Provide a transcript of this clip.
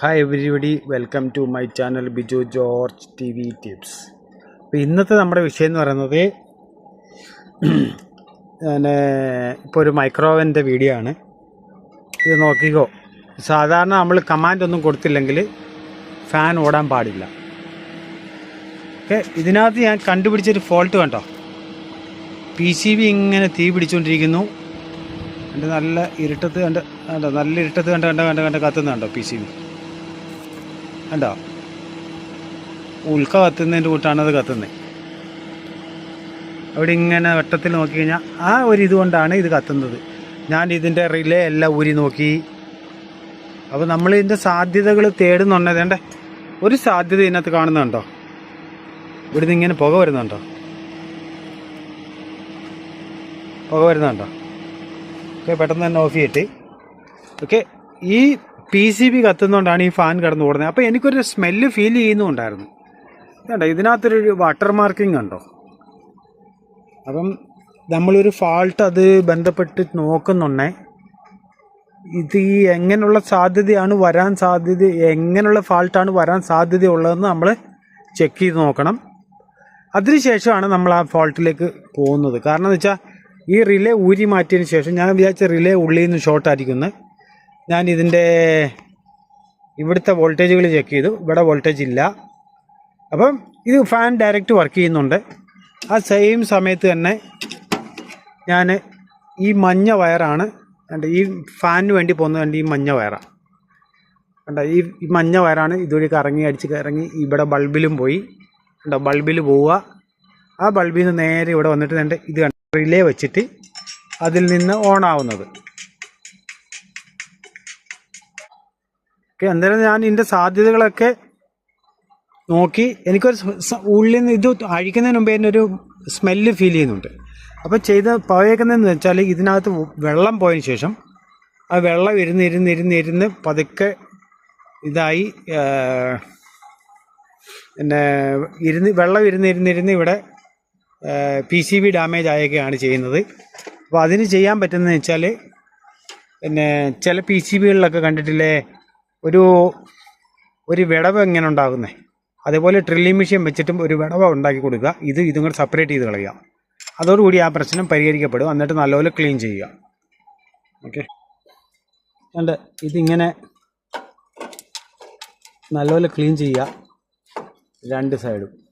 Hi everybody welcome to my channel Biju George T V tips അപ്പോൾ ഇന്നത്തെ നമ്മുടെ വിഷയം എന്ന് പറയുന്നത് പിന്നെ ഇപ്പോൾ ഒരു മൈക്രോവന്റെ വീഡിയോ ആണ്. ഇത് നോക്കിക്കോ. സാധാരണ നമ്മൾ കമാൻഡ് ഒന്നും കൊടുത്തില്ലെങ്കിൽ ഫാൻ ഓടാൻ പാടില്ല. ഓക്കെ ഇതിനകത്ത് ഞാൻ കണ്ടുപിടിച്ചൊരു ഫോൾട്ട് കണ്ടോ? പി സി ബി ഇങ്ങനെ തീ പിടിച്ചുകൊണ്ടിരിക്കുന്നു എന്റെ നല്ല ഇരുട്ടത്ത് കണ്ട് കണ്ടോ? നല്ല ഇരുട്ടത്ത് കണ്ട് കണ്ട് കണ്ട് കണ്ട് കത്തുന്നുണ്ടോ പി സി ബി കണ്ടോ? ഉൽക്ക കത്തുന്നതിന്റെ കൂട്ടാണ് അത് കത്തുന്നത് അവിടെ ഇങ്ങനെ വെട്ടത്തിൽ നോക്കി കഴിഞ്ഞാൽ ആ ഒരു ഇതുകൊണ്ടാണ് ഇത് കത്തുന്നത്. ഞാൻ ഇതിന്റെ റിലേ എല്ലാം ഊരി നോക്കി. അപ്പോൾ നമ്മൾ ഇതിന്റെ സാധ്യതകൾ തേടുന്നുണ്ട് ഒരു സാധ്യത ഇതിനകത്ത് കാണുന്നുണ്ടോ? ഇവിടുന്ന് ഇങ്ങനെ പുക വരുന്നുണ്ടോ? പുക വരുന്നുണ്ടോ? ഓക്കെ പെട്ടെന്ന് തന്നെ ഓഫ് ചെയ്തിട്ട്. ഓക്കെ ഈ പി സി ബി കത്തുന്നതുകൊണ്ടാണ് ഈ ഫാൻ കിടന്ന് ഓടുന്നത്. അപ്പോൾ എനിക്കൊരു സ്മെല്ല് ഫീൽ ചെയ്യുന്നുണ്ടായിരുന്നു. വേണ്ട ഇതിനകത്തൊരു വാട്ടർ മാർക്കിംഗ് ഉണ്ടോ അപ്പം നമ്മളൊരു ഫാൾട്ട് അത് ബന്ധപ്പെട്ട് നോക്കുന്നുണ്ടേ. ഇത് ഈ എങ്ങനെയുള്ള സാധ്യതയാണ് വരാൻ സാധ്യത എങ്ങനെയുള്ള ഫാൾട്ടാണ് വരാൻ സാധ്യതയുള്ളതെന്ന് നമ്മൾ ചെക്ക് ചെയ്ത് നോക്കണം. അതിനുശേഷമാണ് നമ്മൾ ആ ഫോൾട്ടിലേക്ക് പോകുന്നത്. കാരണം എന്ന് വെച്ചാൽ ഈ റിലേ ഊരി മാറ്റിയതിന് ശേഷം ഞാൻ വിചാരിച്ച റിലേ ഉള്ളിൽ നിന്ന് ഷോർട്ടായിരിക്കുന്നു ഞാൻ ഇതിന്റെ ഇവിടുത്തെ വോൾട്ടേജുകൾ ചെക്ക് ചെയ്തു. ഇവിടെ വോൾട്ടേജ് ഇല്ല. അപ്പം ഇത് ഫാൻ ഡയറക്റ്റ് വർക്ക് ചെയ്യുന്നുണ്ട്. ആ സെയിം സമയത്ത് തന്നെ ഞാൻ ഈ മഞ്ഞ വയറാണ് കണ്ട ഈ ഫാനിന് വേണ്ടി പോകുന്നത് കണ്ട് ഈ മഞ്ഞ വയറാണ് കണ്ട ഈ മഞ്ഞ വയറാണ് ഇതുവഴി കറങ്ങി അടിച്ച് കറങ്ങി ഇവിടെ ബൾബിലും പോയി. കണ്ടോ ബൾബിൽ പോവുക. ആ ബൾബിൽ നിന്ന് നേരെ ഇവിടെ വന്നിട്ട് എന്റെ ഇത് റിലേ വെച്ചിട്ട് അതിൽ നിന്ന് ഓൺ ആവുന്നത്. ഓക്കെ എന്തായാലും ഞാൻ ഇതിന്റെ സാധ്യതകളൊക്കെ നോക്കി എനിക്കൊരു ഉള്ളിൽ നിന്ന് ഇത് അഴിക്കുന്നതിന് മുമ്പേ തന്നെ ഒരു സ്മെല്ല് ഫീൽ ചെയ്യുന്നുണ്ട്. അപ്പോൾ ചെയ്ത് പോയേക്കുന്നതെന്ന് വെച്ചാൽ ഇതിനകത്ത് വെള്ളം പോയതിന് ശേഷം ആ വെള്ളം ഇരുന്ന് ഇരുന്ന് ഇരുന്ന് ഇരുന്ന് പതുക്കെ ഇതായി പിന്നെ ഇരുന്ന് വെള്ളം ഇരുന്ന് ഇരുന്ന് ഇരുന്ന് ഇവിടെ പി സി ബി ഡാമേജ് ആയൊക്കെയാണ് ചെയ്യുന്നത്. അപ്പോൾ അതിന് ചെയ്യാൻ പറ്റുന്നതെന്ന് വെച്ചാൽ പിന്നെ ചില പി സി ബികളിലൊക്കെ കണ്ടിട്ടില്ലേ? ഒരു ഒരു വിടവ് എങ്ങനെ ഉണ്ടാകുന്നത് അതേപോലെ ഡ്രില്ലിംഗ് മെഷീൻ വെച്ചിട്ടും ഒരു വിടവ് ഉണ്ടാക്കി കൊടുക്കുക. ഇത് ഇതും കൂടെ സെപ്പറേറ്റ് ചെയ്ത് കളയുക. അതോടുകൂടി ആ പ്രശ്നം പരിഹരിക്കപ്പെടും. എന്നിട്ട് നല്ലപോലെ ക്ലീൻ ചെയ്യുക. ഓക്കെ ഉണ്ട് ഇതിങ്ങനെ നല്ലപോലെ ക്ലീൻ ചെയ്യുക. രണ്ട് സൈഡും